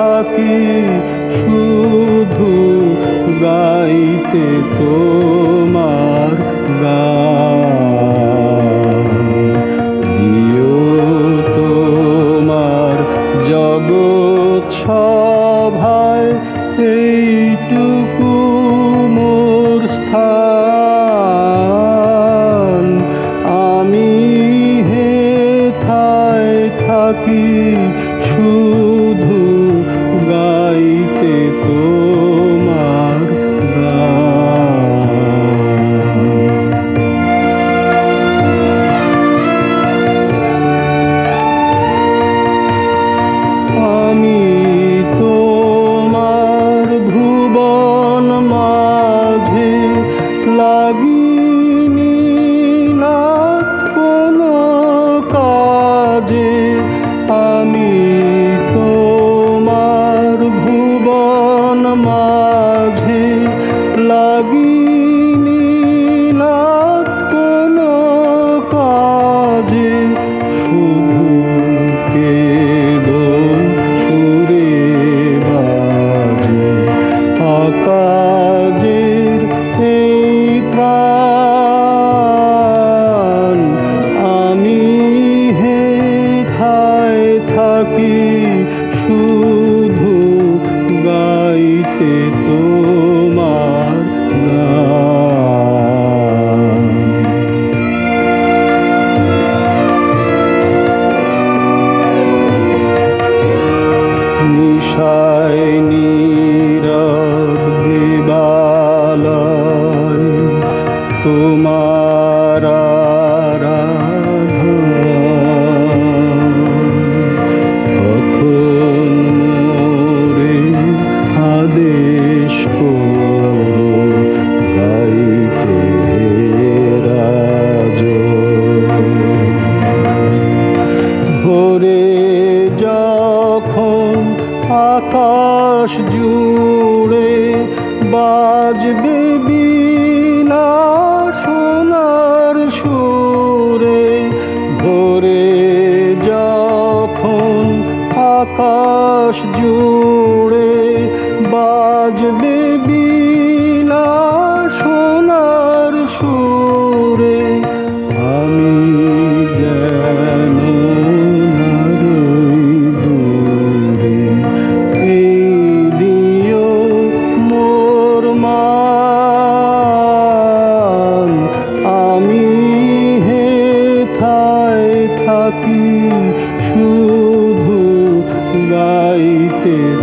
থাকি শুধু গাইতে তোমার গা দিও তোমার জগৎ সভায় এইটুকু মোর স্থান। আমি হে থায় থাকি শুধু আশায় নীরব দেবালয় তোমারা Dude.